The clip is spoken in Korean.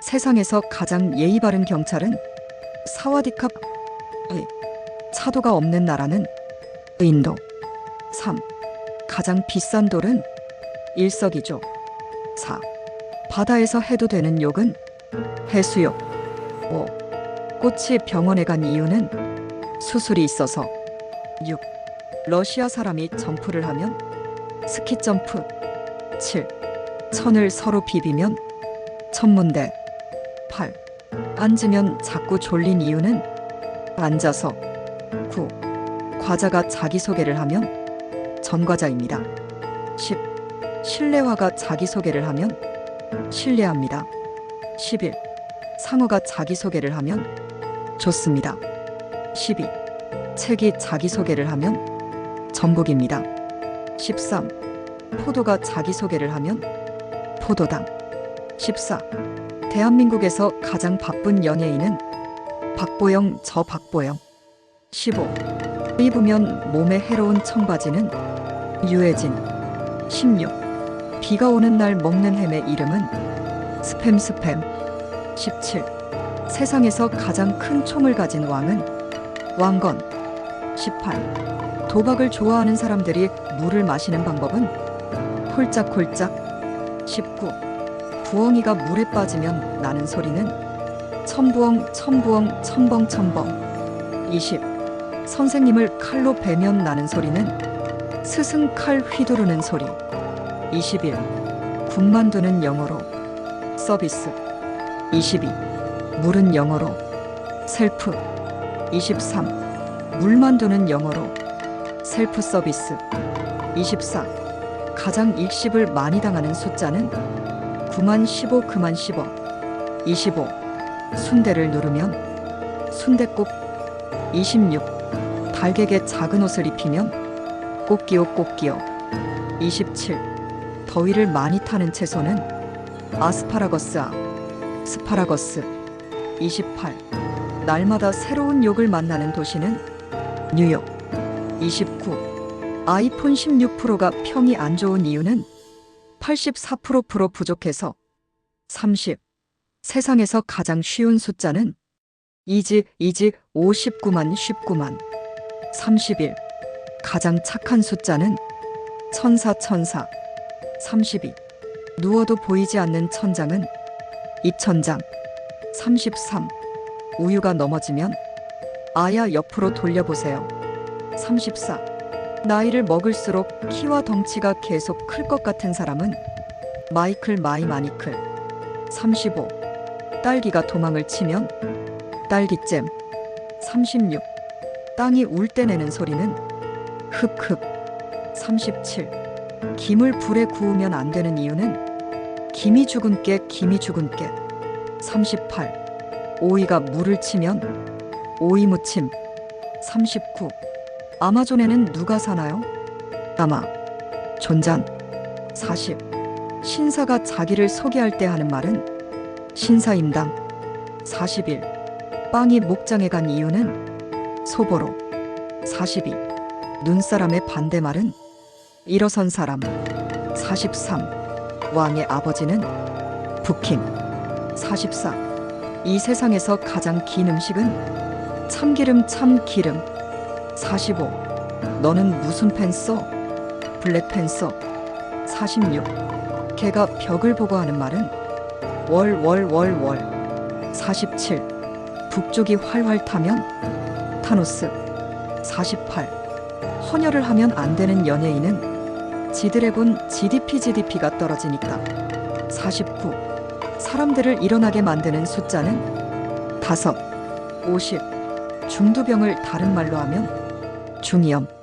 세상에서 가장 예의 바른 경찰은 사와디캅 의 차도가 없는 나라는 인도 3. 가장 비싼 돌은 일석이조 4. 바다에서 해도 되는 욕은 해수욕 5. 꽃이 병원에 간 이유는 수술이 있어서 6. 러시아 사람이 점프를 하면 스키 점프 7. 천을 서로 비비면 천문대 8. 앉으면 자꾸 졸린 이유는 앉아서 9. 과자가 자기소개를 하면 전과자입니다. 10. 실내화가 자기소개를 하면 실례합니다. 11. 상어가 자기소개를 하면 좋습니다. 12. 책이 자기소개를 하면 전북입니다. 13. 포도가 자기소개를 하면 포도당. 14. 대한민국에서 가장 바쁜 연예인은 박보영 저 박보영. 15. 입으면 몸에 해로운 청바지는 유해진. 16. 비가 오는 날 먹는 햄의 이름은 스팸 스팸. 17. 세상에서 가장 큰 총을 가진 왕은 왕건. 18. 도박을 좋아하는 사람들이 물을 마시는 방법은 홀짝홀짝. 19. 부엉이가 물에 빠지면 나는 소리는 첨부엉 첨부엉 첨벙 첨벙 20. 선생님을 칼로 베면 나는 소리는 스승 칼 휘두르는 소리 21. 군만두는 영어로 서비스 22. 물은 영어로 셀프 23. 물만두는 영어로 셀프 서비스 24. 가장 일십을 많이 당하는 숫자는 9만 15 그만 15 25 순대를 누르면 순대국. 26 달개게 작은 옷을 입히면 꽃기호 꽃기호 27 더위를 많이 타는 채소는 아스파라거스아 스파라거스. 28 날마다 새로운 욕을 만나는 도시는 뉴욕. 29 아이폰 16 프로가 평이 안 좋은 이유는 84% 프로 부족해서 30. 세상에서 가장 쉬운 숫자는 이지 이지 59만 19만 31. 가장 착한 숫자는 천사 천사 32. 누워도 보이지 않는 천장은 이천장 33. 우유가 넘어지면 아야 옆으로 돌려보세요 34. 나이를 먹을수록 키와 덩치가 계속 클 것 같은 사람은 마이클 마이 마니클 35 딸기가 도망을 치면 딸기잼 36 땅이 울 때 내는 소리는 흑흑 37 김을 불에 구우면 안 되는 이유는 김이 죽은 깨 김이 죽은 깨 38 오이가 물을 치면 오이 무침 39 아마존에는 누가 사나요? 아마 존잔 40 신사가 자기를 소개할 때 하는 말은 신사임당 41 빵이 목장에 간 이유는 소보로 42 눈사람의 반대말은 일어선 사람 43 왕의 아버지는 부킹 44이 세상에서 가장 긴 음식은 참기름 참기름 45. 너는 무슨 펜 써? 블랙펜 써. 46. 걔가 벽을 보고 하는 말은 월 월 월 월. 47. 북쪽이 활활 타면 타노스. 48. 헌혈을 하면 안 되는 연예인은 지드래곤 GDP GDP가 떨어지니까. 49. 사람들을 일어나게 만드는 숫자는 다섯. 50. 중두병을 다른 말로 하면 중이염